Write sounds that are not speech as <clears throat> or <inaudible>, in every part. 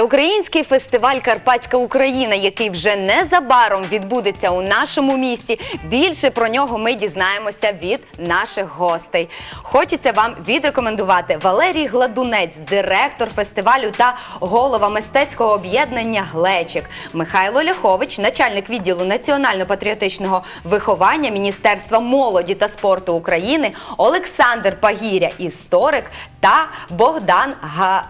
Всеукраїнський фестиваль Карпатська Україна, який вже незабаром відбудеться у нашому місті. Більше про нього ми дізнаємося від наших гостей. Хочеться вам відрекомендувати Валерій Гладунець, директор фестивалю та голова мистецького об'єднання Глечик, Михайло Ляхович, начальник відділу національно-патріотичного виховання Міністерства молоді та спорту України, Олександр Пагіря, історик та Богдан Га.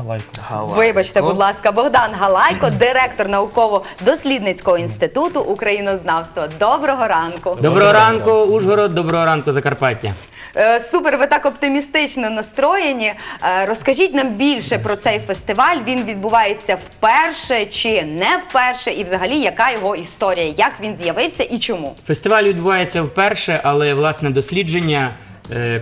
Галайко. Вибачте, будь ласка, Богдан Галайко, директор науково-дослідницького інституту українознавства. Доброго ранку. Доброго ранку, Ужгород, доброго ранку, Закарпаття. Е, Супер, ви так оптимістично настроєні. Е, Розкажіть нам більше про цей фестиваль. Він відбувається вперше чи не вперше, і взагалі яка його історія, як він з'явився і чому? Фестиваль відбувається вперше, але власне дослідження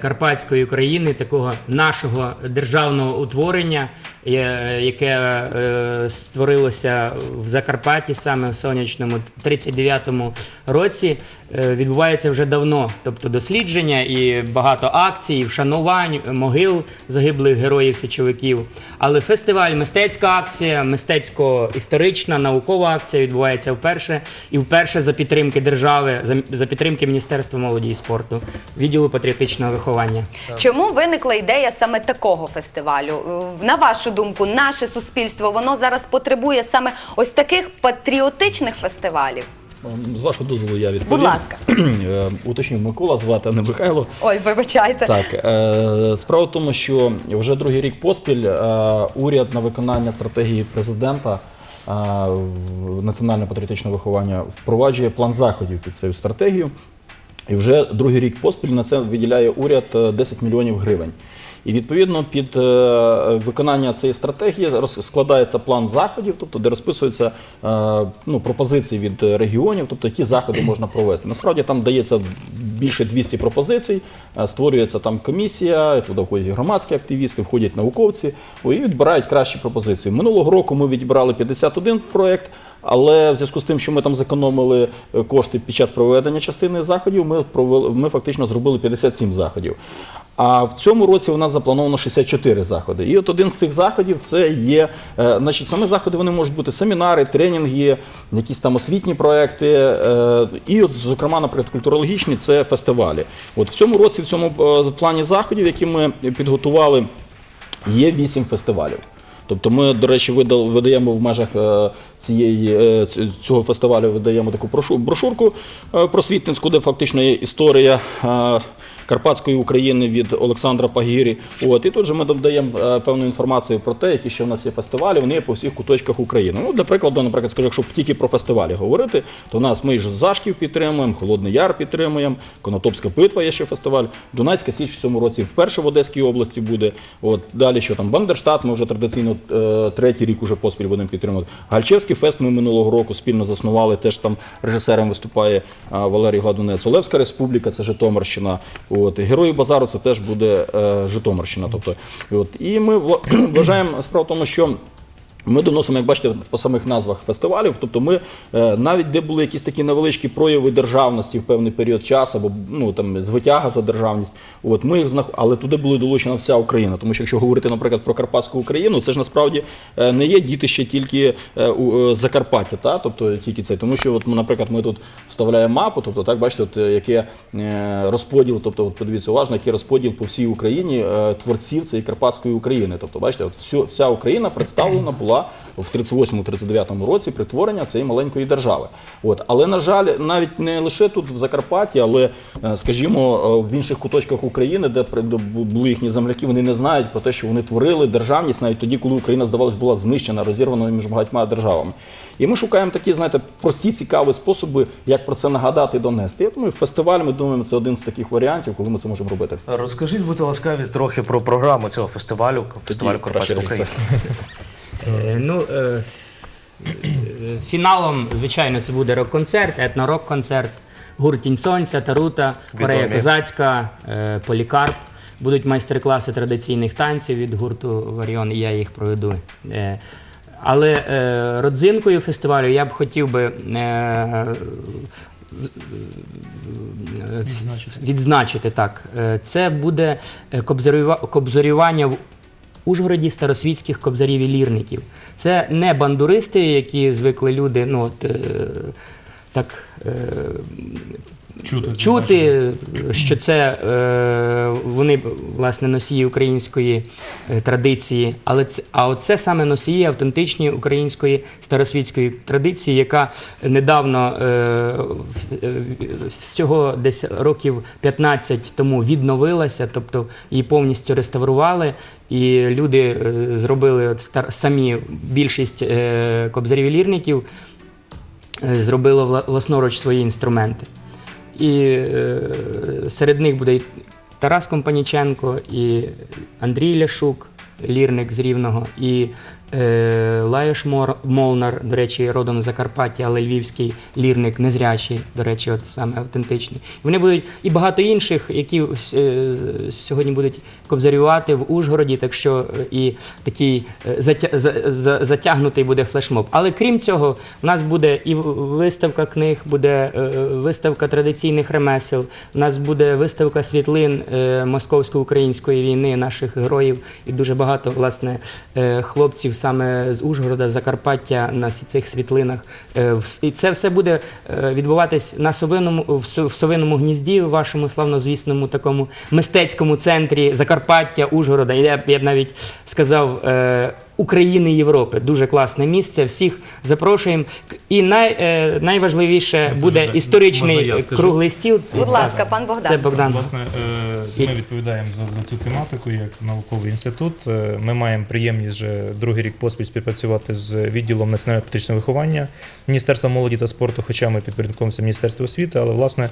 Карпатської України, такого нашого державного утворення, е, яке е, створилося в Закарпатті саме в сонячному 39-му році, е, відбувається вже давно. Тобто дослідження і багато акцій, вшанувань, могил загиблих героїв січовиків. Але фестиваль, мистецька акція, мистецько-історична, наукова акція відбувається вперше і вперше за підтримки держави, за, підтримки Міністерства молоді і спорту, відділу патріотичного виховання. Чому виникла ідея саме такого фестивалю? Е, На вашу думку, наше суспільство воно зараз потребує саме ось таких патріотичних фестивалів. З вашого дозволу я відповім. Будь ласка. <clears throat> Е, Уточню Микола звати, а не Михайло. Ой, вибачайте. Так, е, справа в тому, що вже другий рік поспіль е, уряд на виконання стратегії президента е, в національне патріотичне виховання впроваджує план заходів під цю стратегію. І вже другий рік поспіль на це виділяє уряд е, 10 мільйонів гривень. І відповідно під е, виконання цієї стратегії складається план заходів, тобто де розписуються е, ну, пропозиції від регіонів, тобто які заходи можна провести. Насправді там дається більше 200 пропозицій, е, створюється там комісія, туди входять громадські активісти, входять науковці і відбирають кращі пропозиції. Минулого року ми відібрали 51 проєкт, але в зв'язку з тим, що ми там зекономили е, кошти під час проведення частини заходів, ми провели, ми фактично зробили 57 заходів. А в цьому році у нас заплановано 64 заходи. І от один з цих заходів це є, е, значить, саме заходи вони можуть бути семінари, тренінги, якісь там освітні проекти. е, І, от, зокрема, наприклад, культурологічні це фестивалі. От в цьому році, в цьому плані заходів, які ми підготували, є 8 фестивалів. Тобто ми, до речі, видаємо в межах е, цієї, е, цього фестивалю видаємо таку брошу- брошурку е, просвітницьку, де фактично є історія Карпатської України від Олександра Пагірі. От, і тут же ми додаємо е, певну інформацію про те, які ще в нас є фестивалі, вони є по всіх куточках України. Ну, для прикладу, наприклад, скажу, якщо тільки про фестивалі говорити, то у нас ми ж Зашків підтримуємо, Холодний Яр підтримуємо, Конотопська битва є ще фестиваль, Дунайська Січ в цьому році вперше в Одеській області буде. От далі, що там Бандерштат, ми вже традиційно е, третій рік уже поспіль будемо підтримувати. Гальчевський фест ми минулого року спільно заснували. Теж там режисером виступає Валерій Гладунець. Олевська Республіка, це Житомирщина. От Герої Базару це теж буде е, Житомирщина. Тобто, от і ми <clears throat> вважаємо справу в тому, що. Ми доносимо, як бачите, по самих назвах фестивалів. Тобто, ми е, навіть де були якісь такі невеличкі прояви державності в певний період часу, або ну там звитяга за державність. От ми їх знах... але туди була долучена вся Україна. Тому що якщо говорити, наприклад, про Карпатську Україну, це ж насправді е, не є дітище тільки е, у Закарпаття, та тобто тільки це. Тому що, от, наприклад, ми тут вставляємо мапу, тобто так бачите, от, яке розподіл, тобто, от подивіться уважно, який розподіл по всій Україні творців цієї Карпатської України. Тобто, бачите, от всю, вся Україна представлена була в 38-39 році при творенні цієї маленької держави. От, але на жаль, навіть не лише тут в Закарпатті, але е, скажімо, е, в інших куточках України, де були їхні земляки, вони не знають про те, що вони творили державність навіть тоді, коли Україна здавалось була знищена, розірвана між багатьма державами. І ми шукаємо такі, знаєте, прості, цікаві способи, як про це нагадати і донести. Я думаю, фестиваль, ми думаємо, це один з таких варіантів, коли ми це можемо робити. Розкажіть, будьте ласкаві, трохи про програму цього фестивалю, фестивалю. Україна. Е, Ну, е, е, фіналом, звичайно, це буде рок-концерт, етно-рок-концерт, гурт Тінь Сонця, Тарута, Корея. Козацька, е, Полікарп. Будуть майстер-класи традиційних танців від гурту Варіон, і я їх проведу. Е, Але е, родзинкою фестивалю я б хотів би е, відзначити так. Е, Це буде е, кобзарювання в Ужгороді старосвітських кобзарів і лірників. Це не бандуристи, які звикли люди, ну от е, так. Чути, чути, що це е, вони власне носії української е, традиції, але це, а оце саме носії автентичні української старосвітської традиції, яка недавно е, в- е, всього десь років 15 тому відновилася, тобто її повністю реставрували. І люди зробили от стар, самі більшість е, кобзарів-лірників зробило власноруч свої інструменти. І е, серед них буде і Тарас Компаніченко, і Андрій Ляшук, лірник з Рівного, і Лаєш Мор- Молнар, до речі, родом з Закарпаття, але львівський лірник, незрячий, до речі, от саме автентичний. Вони будуть і багато інших, які е, сьогодні будуть кобзарювати в Ужгороді, так що е, і такий е, затя- за- за- затягнутий буде флешмоб. Але крім цього, в нас буде і виставка книг, буде е, виставка традиційних ремесел. У нас буде виставка світлин е, московсько-української війни, наших героїв, і дуже багато власне е, хлопців саме з Ужгорода, Закарпаття на цих світлинах. Е, І це все буде е, відбуватись на совиному в Со- совиному гнізді, вашому славнозвісному такому мистецькому центрі Закарпаття, Ужгорода. І Я б навіть сказав. України і Європи дуже класне місце. Всіх запрошуємо. І най, е, найважливіше Це буде да, історичний можна я скажу? круглий стіл. Будь ласка, пан Богдан. Це Богдан. Власне, е, ми відповідаємо за, за цю тематику як науковий інститут. Е, Ми маємо приємність вже другий рік поспіль співпрацювати з відділом національного патріотичного виховання Міністерства молоді та спорту, хоча ми підпорядковуємося Міністерству освіти, але власне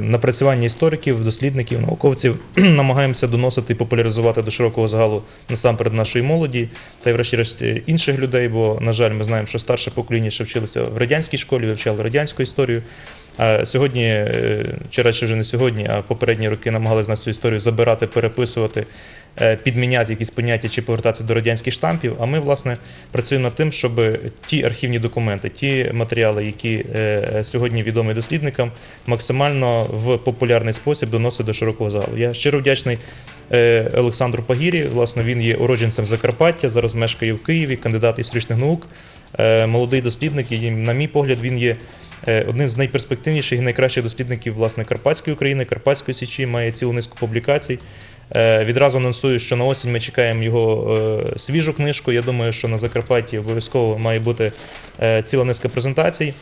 напрацювання істориків, дослідників, науковців <clears throat> намагаємося доносити і популяризувати до широкого загалу насамперед нашої молоді та й врешті-решт інших людей. Бо, на жаль, ми знаємо, що старше покоління ще вчилося в радянській школі, вивчали радянську історію. А сьогодні, е, чи радше вже не сьогодні, а попередні роки намагалися нас цю історію забирати, переписувати, е, підміняти якісь поняття чи повертатися до радянських штампів. А ми, власне, працюємо над тим, щоб ті архівні документи, ті матеріали, які е, сьогодні відомі дослідникам, максимально в популярний спосіб доносити до широкого загалу. Я щиро вдячний. е, Олександру Пагірі, власне, він є уродженцем Закарпаття, зараз мешкає в Києві, кандидат історичних наук, е, молодий дослідник. І, на мій погляд, він є е, одним з найперспективніших і найкращих дослідників власне Карпатської України, Карпатської Січі, має цілу низку публікацій. Е, Відразу анонсую, що на осінь ми чекаємо його е, свіжу книжку. Я думаю, що на Закарпатті обов'язково має бути е, ціла низка презентацій.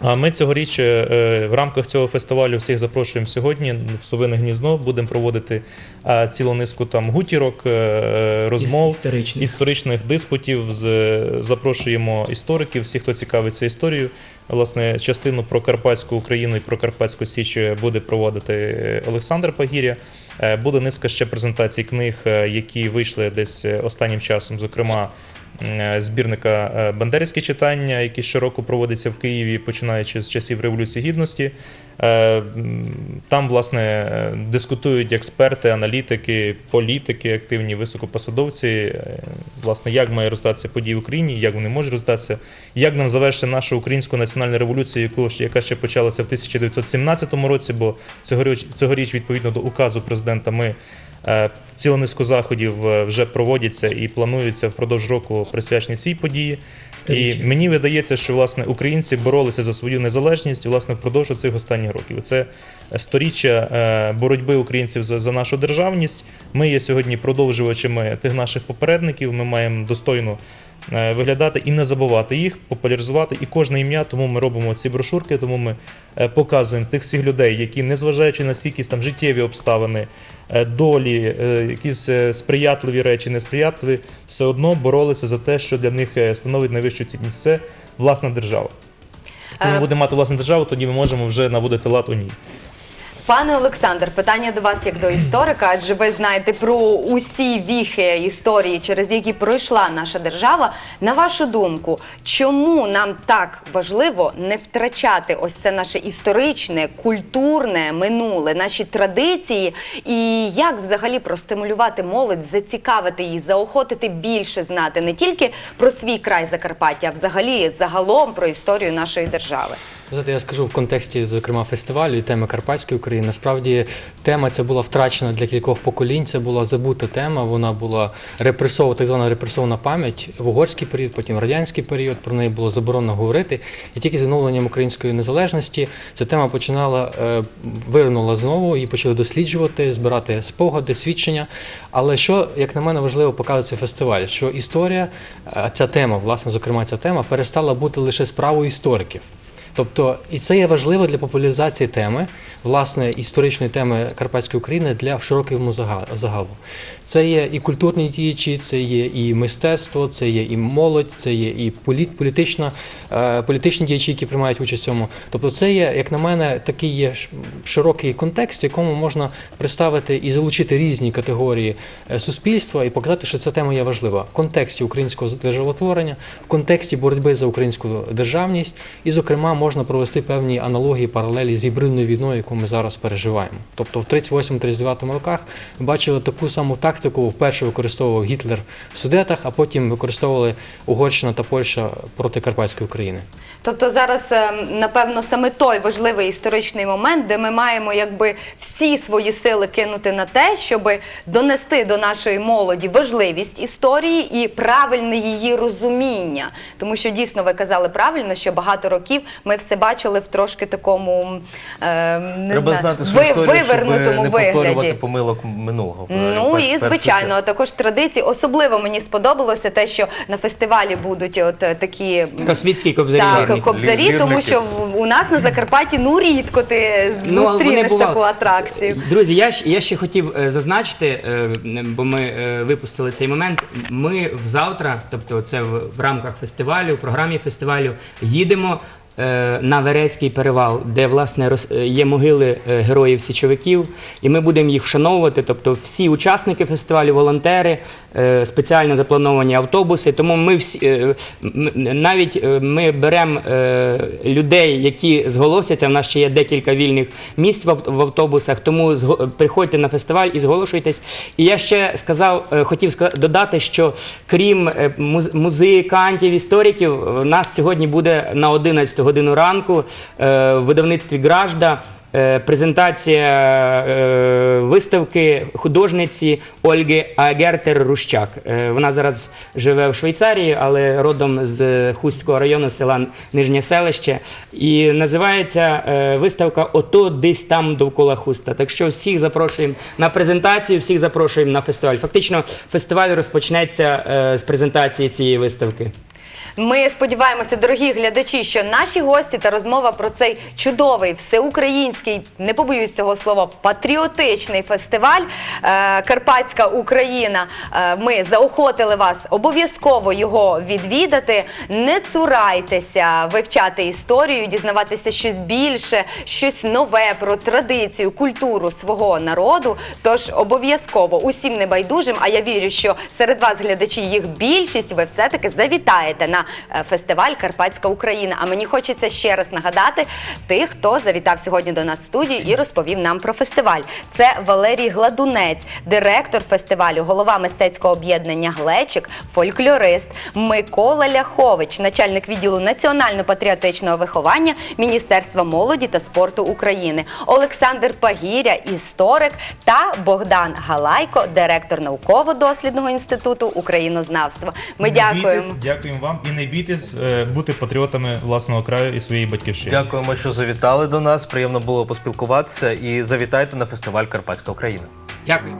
А ми цьогоріч в рамках цього фестивалю всіх запрошуємо сьогодні в Совине гніздо. Будемо проводити цілу низку там гутірок, розмов історичних. історичних диспутів. Запрошуємо істориків, всіх, хто цікавиться історією. Власне, частину про Карпатську Україну і про Карпатську Січ буде проводити Олександр Пагіря. Е, Буде низка ще презентацій книг, е, які вийшли десь е, останнім часом, зокрема. М, Збірника е, Бандерівські читання, які щороку проводяться в Києві, починаючи з часів Революції Гідності. Е, Там, власне, е, дискутують експерти, аналітики, політики, активні високопосадовці, е, власне, як має роздатися події в Україні, як вони можуть роздатися, як нам завершити нашу українську національну революцію, яку яка ще почалася в 1917 році, бо цьогоріч, цьогоріч відповідно до указу президента, ми е, цілу низку заходів е, вже проводяться і плануються впродовж року присвячені цій події. Сторіччя. І мені видається, що власне українці боролися за свою незалежність власне впродовж цих останніх років. Це сторіччя е, боротьби українців за, за нашу державність. Ми є сьогодні продовжувачами тих наших попередників. Ми маємо достойно е, виглядати і не забувати їх, популяризувати і кожне ім'я. Тому ми робимо ці брошурки, тому ми е, показуємо тих всіх людей, які, незважаючи на всі якісь там життєві обставини, е, долі, е, якісь е, сприятливі речі, несприятливі, все одно боролися за те, що для них е, становить найвищу цінність. Це власна держава. Коли ми Е, будемо мати власну державу, тоді ми можемо вже наводити лад у ній. Пане Олександр, питання до вас як до історика, адже ви знаєте про усі віхи історії, через які пройшла наша держава. На вашу думку, чому нам так важливо не втрачати ось це наше історичне, культурне минуле, наші традиції, і як взагалі простимулювати молодь, зацікавити її, заохотити більше знати не тільки про свій край Закарпаття, а взагалі загалом про історію нашої держави? Я скажу в контексті, зокрема, фестивалю і теми Карпатської України. Насправді тема ця була втрачена для кількох поколінь. Це була забута тема. Вона була репресована, так звана репресована пам'ять в угорський період, потім в радянський період. Про неї було заборонено говорити. І тільки з відновленням української незалежності ця тема починала е, виринула знову, її почали досліджувати, збирати спогади, свідчення. Але що, як на мене, важливо показує цей фестиваль, що історія, е, ця тема, власне, зокрема, ця тема перестала бути лише справою істориків. Тобто, і це є важливо для популяризації теми, власне, історичної теми Карпатської України для широкому зага- загалу. Це є і культурні діячі, це є і мистецтво, це є і молодь, це є і політ, політична, е, політичні діячі, які приймають участь в цьому. Тобто, це є, як на мене, такий є широкий контекст, в якому можна представити і залучити різні категорії е, суспільства і показати, що ця тема є важлива в контексті українського державотворення, в контексті боротьби за українську державність, і, зокрема, можна провести певні аналогії, паралелі з гібридною війною, яку ми зараз переживаємо. Тобто, в 38-39 роках бачили таку саму тактику. Вперше використовував Гітлер в Судетах, а потім використовували Угорщина та Польща проти Карпатської України. Тобто зараз, е, напевно, саме той важливий історичний момент, де ми маємо якби всі свої сили кинути на те, щоб донести до нашої молоді важливість історії і правильне її розуміння. Тому що дійсно ви казали правильно, що багато років ми все бачили в трошки такому е, не Треба знаю, знати свою ви- історію, щоб вивернутому не повторювати вигляді. помилок минулого. Ну і звичайно, а також традиції. Особливо мені сподобалося те, що на фестивалі будуть от е, такі Росвітські кобзарі гарні. так, кобзарі, Лірники. тому що в- у нас на Закарпатті ну рідко ти Ну, але вони зустрінеш бували. таку атракцію. Друзі, я, щ- я ще хотів е, зазначити, е, бо ми е, випустили цей момент. Ми взавтра, тобто це в, в рамках фестивалю, в програмі фестивалю, їдемо. Е, На Верецький перевал, де власне е, є могили е, героїв січовиків, і ми будемо їх вшановувати. Тобто, всі учасники фестивалю, волонтери, спеціально заплановані автобуси. Тому ми всі навіть ми беремо людей, які зголосяться. В нас ще є декілька вільних місць в автобусах. Тому приходьте на фестиваль і зголошуйтесь. І я ще сказав, хотів додати, що крім муз- музикантів, істориків, нас сьогодні буде на 11 годину ранку е, в видавництві Гражда. е, Презентація е, виставки художниці Ольги Агертер Рущак. Вона зараз живе в Швейцарії, але родом з Хустського району села Нижнє селище. І називається виставка Ото десь там довкола хуста. Так що всіх запрошуємо на презентацію, всіх запрошуємо на фестиваль. Фактично, фестиваль розпочнеться з презентації цієї виставки. Ми сподіваємося, дорогі глядачі, що наші гості та розмова про цей чудовий всеукраїнський, не побоюсь цього слова, патріотичний фестиваль е, Карпатська Україна. Е, ми заохотили вас обов'язково його відвідати. Не цурайтеся вивчати історію, дізнаватися щось більше, щось нове про традицію, культуру свого народу. Тож обов'язково усім небайдужим. А я вірю, що серед вас, глядачі, їх більшість, ви все-таки завітаєте на фестиваль Карпатська Україна. А мені хочеться ще раз нагадати тих, хто завітав сьогодні до нас в студію і розповів нам про фестиваль. Це Валерій Гладунець, директор фестивалю, голова мистецького об'єднання Глечик, фольклорист Микола Ляхович, начальник відділу національно-патріотичного виховання Міністерства молоді та спорту України, Олександр Пагіря, історик та Богдан Галайко, директор науково-дослідного інституту українознавства. Ми дякуємо. дякуємо вам і не бійтесь е, бути патріотами власного краю і своєї батьківщини. Дякуємо, що завітали до нас. Приємно було поспілкуватися і завітайте на фестиваль Карпатська Україна. Дякую.